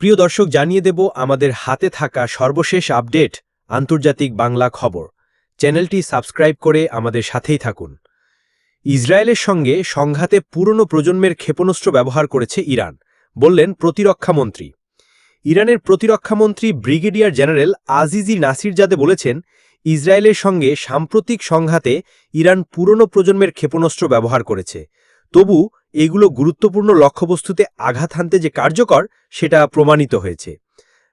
প্রিয় দর্শক, জানিয়ে দেব আমাদের হাতে থাকা সর্বশেষ আপডেট আন্তর্জাতিক বাংলা খবর। চ্যানেলটি সাবস্ক্রাইব করে আমাদের সাথেই থাকুন। ইসরায়েলের সঙ্গে সংঘাতে পুরনো প্রজন্মের ক্ষেপণাস্ত্র ব্যবহার করেছে ইরান, বললেন প্রতিরক্ষামন্ত্রী ইরানের প্রতিরক্ষামন্ত্রী ব্রিগেডিয়ার জেনারেল আজিজি নাসিরজাদে বলেছেন, ইসরায়েলের সঙ্গে সাম্প্রতিক সংঘাতে ইরান পুরনো প্রজন্মের ক্ষেপণাস্ত্র ব্যবহার করেছে। তবু এগুলো গুরুত্বপূর্ণ লক্ষ্যবস্তুতে আঘাত হানতে যে কার্যকর, সেটা প্রমাণিত হয়েছে।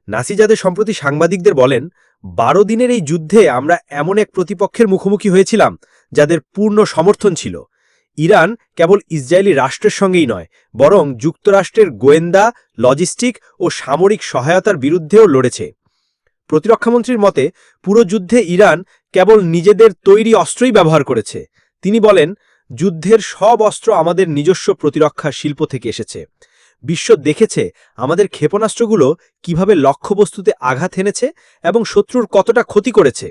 নাসিজাদে সম্প্রতি সাংবাদিকদের বলেন, বারো দিনের এই যুদ্ধে আমরা এমন এক প্রতিপক্ষের মুখোমুখি হয়েছিলাম, যাদের পূর্ণ সমর্থন ছিল। ইরান কেবল ইসরায়েলি রাষ্ট্রের সঙ্গেই নয়, বরং যুক্তরাষ্ট্রের গোয়েন্দা, লজিস্টিক ও সামরিক সহায়তার বিরুদ্ধেও লড়েছে। প্রতিরক্ষামন্ত্রীর মতে, পুরো যুদ্ধে ইরান কেবল নিজেদের তৈরি অস্ত্রই ব্যবহার করেছে। তিনি বলেন যুদ্ধের সব অস্ত্র আমাদের নিজস্ব প্রতিরক্ষা শিল্প থেকে এসেছে। বিশ্ব দেখেছে আমাদের ক্ষেপণাস্ত্রগুলো কীভাবে লক্ষ্যবস্তুতে আঘাত এনেছে এবং শত্রুর কতটা ক্ষতি করেছে।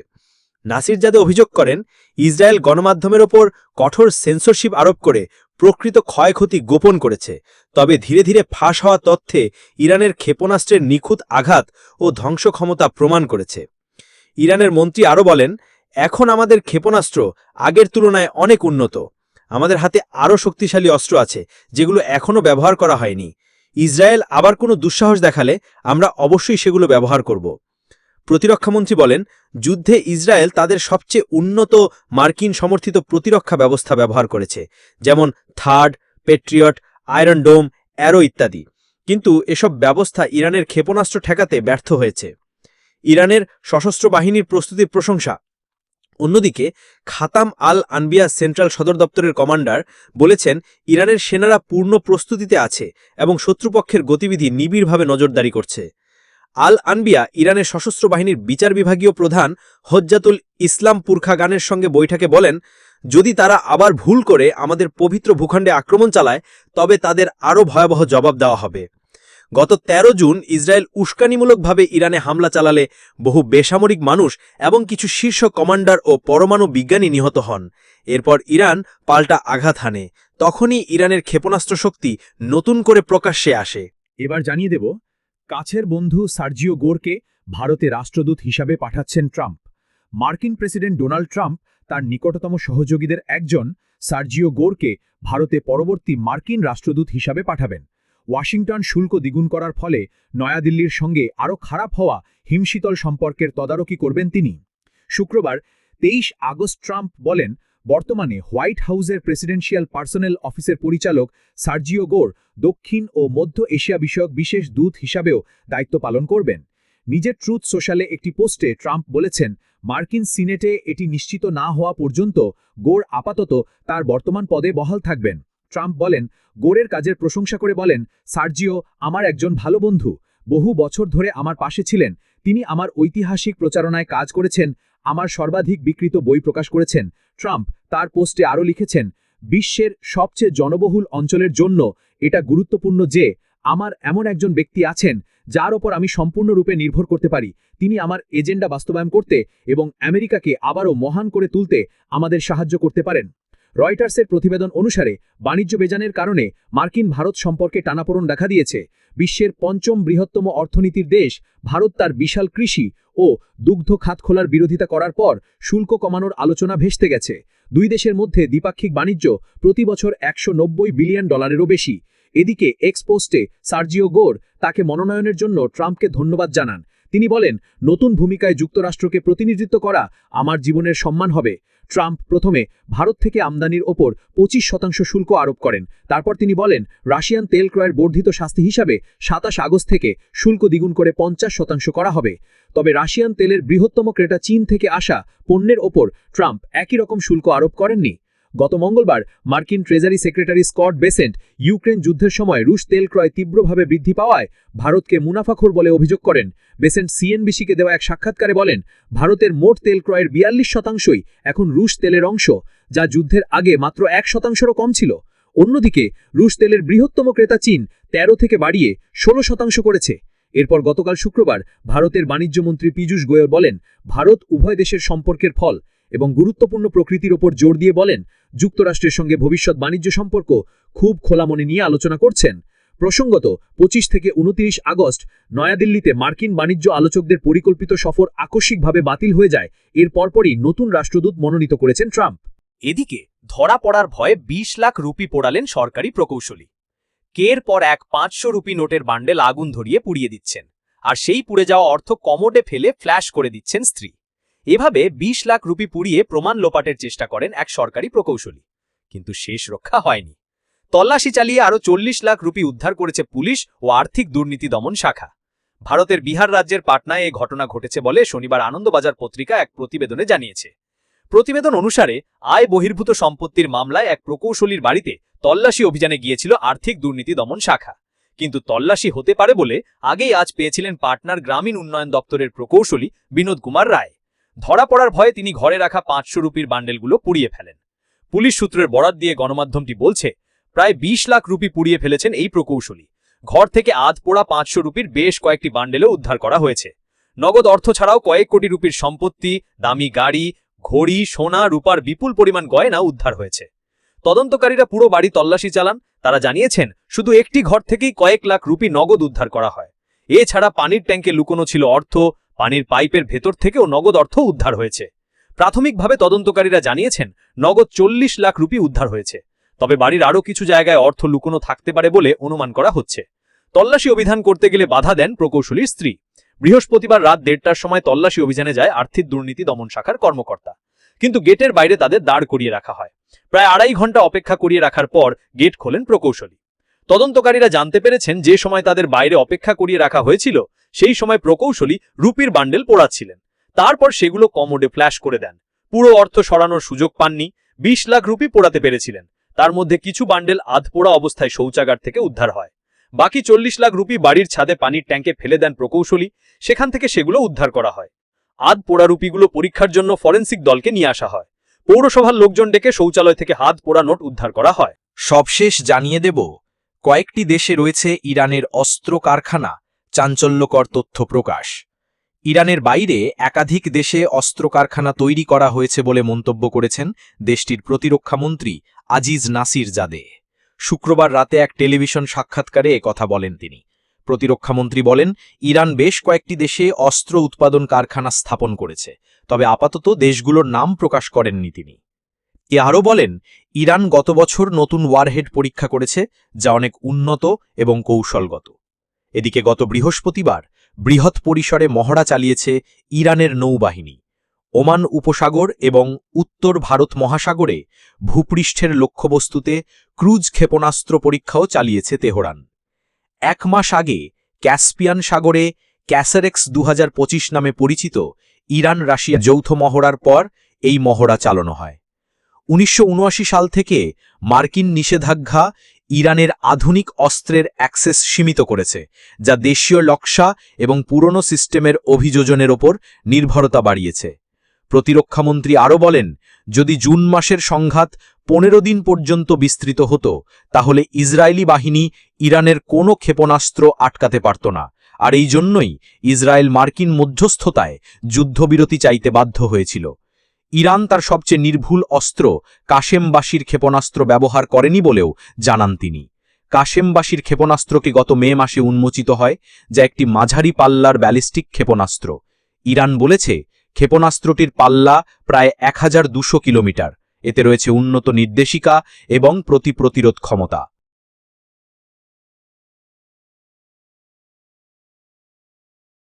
নাসির জাদে অভিযোগ করেন, ইসরায়েল গণমাধ্যমের ওপর কঠোর সেন্সরশিপ আরোপ করে প্রকৃত ক্ষয়ক্ষতি গোপন করেছে। তবে ধীরে ধীরে ফাঁস হওয়া তথ্যে ইরানের ক্ষেপণাস্ত্রের নিখুঁত আঘাত ও ধ্বংস ক্ষমতা প্রমাণ করেছে। ইরানের মন্ত্রী আরও বলেন, এখন আমাদের ক্ষেপণাস্ত্র আগের তুলনায় অনেক উন্নত। আমাদের হাতে আরও শক্তিশালী অস্ত্র আছে, যেগুলো এখনও ব্যবহার করা হয়নি। ইসরায়েল আবার কোনো দুঃসাহস দেখালে আমরা অবশ্যই সেগুলো ব্যবহার করব। প্রতিরক্ষামন্ত্রী বলেন, যুদ্ধে ইসরায়েল তাদের সবচেয়ে উন্নত মার্কিন সমর্থিত প্রতিরক্ষা ব্যবস্থা ব্যবহার করেছে, যেমন THAAD, Patriot, Iron Dome, Arrow ইত্যাদি। কিন্তু এসব ব্যবস্থা ইরানের ক্ষেপণাস্ত্র ঠেকাতে ব্যর্থ হয়েছে। ইরানের সশস্ত্র বাহিনীর প্রস্তুতির প্রশংসা অন্যদিকে, খাতাম আল আনবিয়া সেন্ট্রাল সদর দপ্তরের কমান্ডার বলেছেন, ইরানের সেনারা পূর্ণ প্রস্তুতিতে আছে এবং শত্রুপক্ষের গতিবিধি নিবিড়ভাবে নজরদারি করছে। আল আনবিয়া ইরানের সশস্ত্র বাহিনীর বিচার বিভাগীয় প্রধান হজ্জাতুল ইসলাম পুরখা গানের সঙ্গে বৈঠকে বলেন, যদি তারা আবার ভুল করে আমাদের পবিত্র ভূখণ্ডে আক্রমণ চালায়, তবে তাদের আরও ভয়াবহ জবাব দেওয়া হবে। গত ১৩ জুন ইসরায়েল উস্কানিমূলকভাবে ইরানে হামলা চালালে বহু বেসামরিক মানুষ এবং কিছু শীর্ষ কমান্ডার ও পরমাণু বিজ্ঞানী নিহত হন। এরপর ইরান পাল্টা আঘাত হানে। তখনই ইরানের ক্ষেপণাস্ত্র শক্তি নতুন করে প্রকাশ্যে আসে। এবার জানিয়ে দেব, কাছের বন্ধু সার্জিও গোরকে ভারতে রাষ্ট্রদূত হিসাবে পাঠাচ্ছেন ট্রাম্প। মার্কিন প্রেসিডেন্ট ডোনাল্ড ট্রাম্প তার নিকটতম সহযোগীদের একজন সার্জিও গোরকে ভারতে পরবর্তী মার্কিন রাষ্ট্রদূত হিসাবে পাঠাবেন। ওয়াশিংটন শুল্ক দ্বিগুণ করার ফলে নয়াদিল্লির সঙ্গে আরও খারাপ হওয়া হিমশীতল সম্পর্কের তদারকি করবেন তিনি। শুক্রবার তেইশ আগস্ট ট্রাম্প বলেন, বর্তমানে হোয়াইট হাউসের প্রেসিডেন্সিয়াল পার্সোনেল অফিসের পরিচালক সার্জিও গোর দক্ষিণ ও মধ্য এশিয়া বিষয়ক বিশেষ দূত হিসাবেও দায়িত্ব পালন করবেন। নিজের ট্রুথ সোশ্যালে একটি পোস্টে ট্রাম্প বলেছেন, মার্কিন সিনেটে এটি নিশ্চিত না হওয়া পর্যন্ত গোর আপাতত তার বর্তমান পদে বহাল থাকবেন। ট্রাম্প বলেন, গোরের কাজের প্রশংসা করে বলেন, সার্জিও আমার একজন ভালো বন্ধু। বহু বছর ধরে আমার পাশে ছিলেন। তিনি আমার ঐতিহাসিক প্রচারণায় কাজ করেছেন, আমার সর্বাধিক বিকৃত বই প্রকাশ করেছেন। ট্রাম্প তার পোস্টে আরও লিখেছেন, বিশ্বের সবচেয়ে জনবহুল অঞ্চলের জন্য এটা গুরুত্বপূর্ণ যে, আমার এমন একজন ব্যক্তি আছেন, যার ওপর আমি সম্পূর্ণরূপে নির্ভর করতে পারি। তিনি আমার এজেন্ডা বাস্তবায়ন করতে এবং আমেরিকাকে আবারও মহান করে তুলতে আমাদের সাহায্য করতে পারেন। রয়টার্সের প্রতিবেদন অনুসারে, বাণিজ্য বেজানের কারণে মার্কিন ভারত সম্পর্কে টানাপোড়ন দেখা দিয়েছে। বিশ্বের পঞ্চম বৃহত্তম অর্থনীতির দেশ, ভারত তার বিশাল কৃষি ও দুগ্ধ খাত খোলার বিরোধিতা করার পর শুল্ক কমানোর আলোচনা ভেস্তে গেছে। দুই দেশের মধ্যে দ্বিপাক্ষিক বাণিজ্য প্রতি বছর একশো নব্বই বিলিয়ন ডলারেরও বেশি। এদিকে এক্সপোস্টে সার্জিও গোর তাকে মনোনয়নের জন্য ট্রাম্পকে ধন্যবাদ জানান। তিনি বলেন, নতুন ভূমিকায় যুক্তরাষ্ট্রকে প্রতিনিধিত্ব করা আমার জীবনের সম্মান হবে। ট্রাম্প প্রথমে ভারত থেকে আমদানির ওপর পঁচিশ শতাংশ শুল্ক আরোপ করেন। তারপর তিনি বলেন, রাশিয়ান তেল ক্রয়ের বর্ধিত শাস্তি হিসাবে সাতাশ আগস্ট থেকে শুল্ক দ্বিগুণ করে পঞ্চাশ শতাংশ করা হবে। তবে রাশিয়ান তেলের বৃহত্তম ক্রেতা চীন থেকে আসা পণ্যের ওপর ট্রাম্প একই রকম শুল্ক আরোপ করেননি। গত মঙ্গলবার মার্কিন treasury secretary Scott Bessent Ukraine যুদ্ধের সময় রুশ তেল ক্রয় তীব্রভাবে বৃদ্ধি পাওয়ায় ভারতকে মুনাফাখোর বলে অভিযোগ করেন। বেসেন্ট সিএনবিসিকে দেওয়া এক সাক্ষাৎকারে বলেন, ভারতের মোট তেল ক্রয়ের বিয়াল্লিশ শতাংশই এখন রুশ তেলের অংশ, যা যুদ্ধের আগে মাত্র এক শতাংশেরও কম ছিল। অন্যদিকে, রুশ তেলের বৃহত্তম ক্রেতা চীন ১৩ থেকে বাড়িয়ে ষোলো শতাংশ করেছে। এরপর গতকাল শুক্রবার ভারতের বাণিজ্যমন্ত্রী পীযূষ গোয়েল বলেন, ভারত উভয় দেশের সম্পর্কের ফল। এবং গুরুত্বপূর্ণ প্রকৃতির ওপর জোর দিয়ে বলেন, যুক্তরাষ্ট্রের সঙ্গে ভবিষ্যৎ বাণিজ্য সম্পর্ক খুব খোলা মনে নিয়ে আলোচনা করছেন। প্রসঙ্গত, পঁচিশ থেকে উনতিরিশ আগস্ট নয়াদিল্লিতে মার্কিন বাণিজ্য আলোচকদের পরিকল্পিত সফর আকস্মিকভাবে বাতিল হয়ে যায়। এর পরপরই নতুন রাষ্ট্রদূত মনোনীত করেছেন ট্রাম্প। এদিকে, ধরা পড়ার ভয়ে ২০ লাখ রুপি পোড়ালেন সরকারি প্রকৌশলী। কের পর এক পাঁচশো রুপি নোটের বান্ডেল আগুন ধরিয়ে পুড়িয়ে দিচ্ছেন। আর সেই পুড়ে যাওয়া অর্থ কমোডে ফেলে ফ্ল্যাশ করে দিচ্ছেন স্ত্রী। এভাবে ২০ লাখ রুপি পুড়িয়ে প্রমাণ লোপাটের চেষ্টা করেন এক সরকারি প্রকৌশলী। কিন্তু শেষ রক্ষা হয়নি। তল্লাশি চালিয়ে আরও চল্লিশ লাখ রুপি উদ্ধার করেছে পুলিশ ও আর্থিক দুর্নীতি দমন শাখা। ভারতের বিহার রাজ্যের পাটনায় এই ঘটনা ঘটেছে বলে শনিবার আনন্দবাজার পত্রিকা এক প্রতিবেদনে জানিয়েছে। প্রতিবেদন অনুসারে, আয় বহির্ভূত সম্পত্তির মামলায় এক প্রকৌশলীর বাড়িতে তল্লাশি অভিযানে গিয়েছিল আর্থিক দুর্নীতি দমন শাখা। কিন্তু তল্লাশি হতে পারে বলে আগেই আজ পেয়েছিলেন পাটনার গ্রামীণ উন্নয়ন দপ্তরের প্রকৌশলী বিনোদ কুমার রায়। ধরা পড়ার ভয়ে তিনি ঘরে রাখা পাঁচশো রুপির বান্ডেলগুলো পুড়িয়ে ফেলেন। পুলিশ সূত্রের বরাত দিয়ে গণমাধ্যমটি বলছে, প্রায় ২০ লাখ রুপি পুড়িয়ে ফেলেছেন এই প্রকৌশলী। ঘর থেকে আধ পোড়া পাঁচশো রুপির বেশ কয়েকটি বান্ডেলও উদ্ধার করা হয়েছে। নগদ অর্থ ছাড়াও কয়েক কোটি রুপির সম্পত্তি, দামি গাড়ি, ঘড়ি, সোনা, রূপার বিপুল পরিমাণ গয়না উদ্ধার হয়েছে। তদন্তকারীরা পুরো বাড়ি তল্লাশি চালান। তারা জানিয়েছেন, শুধু একটি ঘর থেকেই কয়েক লাখ রুপি নগদ উদ্ধার করা হয়। এছাড়া পানির ট্যাঙ্কে লুকোনো ছিল অর্থ পানির পাইপের ভেতর থেকেও নগদ অর্থ উদ্ধার হয়েছে। প্রাথমিকভাবে তদন্তকারীরা জানিয়েছেন, নগদ চল্লিশ লাখ রুপি উদ্ধার হয়েছে। তবে বাড়ির আরও কিছু জায়গায় অর্থ লুকোনো থাকতে পারে বলে অনুমান করা হচ্ছে। তল্লাশি অভিযান করতে গেলে বাধা দেন প্রকৌশলীর স্ত্রী। বৃহস্পতিবার রাত দেড়টার সময় তল্লাশি অভিযানে যায় আর্থিক দুর্নীতি দমন শাখার কর্মকর্তা। কিন্তু গেটের বাইরে তাদের দাঁড় করিয়ে রাখা হয়। প্রায় আড়াই ঘণ্টা অপেক্ষা করিয়ে রাখার পর গেট খোলেন প্রকৌশলী। তদন্তকারীরা জানতে পেরেছেন, যে সময় তাদের বাইরে অপেক্ষা করিয়ে রাখা হয়েছিল সেই সময় প্রকৌশলী রুপির বান্ডেল পোড়াচ্ছিলেন। তারপর সেগুলো কমোডে ফ্ল্যাশ করে দেন। পুরো অর্থ সরানোর সুযোগ পাননি, বিশ লাখ রুপি পোড়াতে পেরেছিলেন। তার মধ্যে কিছু বান্ডেল আধপোড়া অবস্থায় শৌচাগার থেকে উদ্ধার হয়। বাকি চল্লিশ লাখ রুপি বাড়ির ছাদে পানির ট্যাঙ্কে ফেলে দেন প্রকৌশলী, সেখান থেকে সেগুলো উদ্ধার করা হয়। আধ পোড়া রুপিগুলো পরীক্ষার জন্য ফরেন্সিক দলকে নিয়ে আসা হয়। পৌরসভার লোকজন ডেকে শৌচালয় থেকে হাত পোড়া নোট উদ্ধার করা হয়। সবশেষ জানিয়ে দেব, কয়েকটি দেশে রয়েছে ইরানের অস্ত্র কারখানা চাঞ্চল্যকর তথ্য প্রকাশ। ইরানের বাইরে একাধিক দেশে অস্ত্র কারখানা তৈরি করা হয়েছে বলে মন্তব্য করেছেন দেশটির প্রতিরক্ষামন্ত্রী আজিজ নাসির জাদে শুক্রবার রাতে এক টেলিভিশন সাক্ষাৎকারে কথা বলেন তিনি। প্রতিরক্ষামন্ত্রী বলেন, ইরান বেশ কয়েকটি দেশে অস্ত্র উৎপাদন কারখানা স্থাপন করেছে, তবে আপাতত দেশগুলোর নাম প্রকাশ করেননি তিনি। এ আরও বলেন, ইরান গত বছর নতুন ওয়ারহেড পরীক্ষা করেছে, যা অনেক উন্নত এবং কৌশলগত। এদিকে গত বৃহস্পতিবার বৃহৎ পরিসরে মহড়া চালিয়েছে ইরানের নৌবাহিনী। ওমান উপসাগর এবং উত্তর ভারত মহাসাগরে ভূপৃষ্ঠের লক্ষ্যবস্তুতে ক্রুজ ক্ষেপণাস্ত্র পরীক্ষাও চালিয়েছে তেহরান। এক মাস আগে ক্যাসপিয়ান সাগরে ক্যাসারেক্স দু হাজার পঁচিশ নামে পরিচিত ইরান রাশিয়া যৌথ মহড়ার পর এই মহড়া চালানো হয়। উনিশশো উনআশি সাল থেকে মার্কিন নিষেধাজ্ঞা ইরানের আধুনিক অস্ত্রের অ্যাক্সেস সীমিত করেছে, যা দেশীয় লক্সা এবং পুরনো সিস্টেমের অভিযোজনের ওপর নির্ভরতা বাড়িয়েছে। প্রতিরক্ষামন্ত্রী আরও বলেন, যদি জুন মাসের সংঘাত পনেরো দিন পর্যন্ত বিস্তৃত হতো, তাহলে ইসরায়েলি বাহিনী ইরানের কোনো ক্ষেপণাস্ত্র আটকাতে পারত না, আর এই জন্যই ইসরায়েল মার্কিন মধ্যস্থতায় যুদ্ধবিরতি চাইতে বাধ্য হয়েছিল। ইরান তার সবচেয়ে নির্ভুল অস্ত্র কাশেমবাসীর ক্ষেপণাস্ত্র ব্যবহার করেনি বলেও জানান তিনি। কাশেমবাসীর ক্ষেপণাস্ত্রকে গত মে মাসে উন্মোচিত হয়, যা একটি মাঝারি পাল্লার ব্যালিস্টিক ক্ষেপণাস্ত্র। ইরান বলেছে, ক্ষেপণাস্ত্রটির পাল্লা প্রায় এক কিলোমিটার। এতে রয়েছে উন্নত নির্দেশিকা এবং প্রতি প্রতিরোধ ক্ষমতা।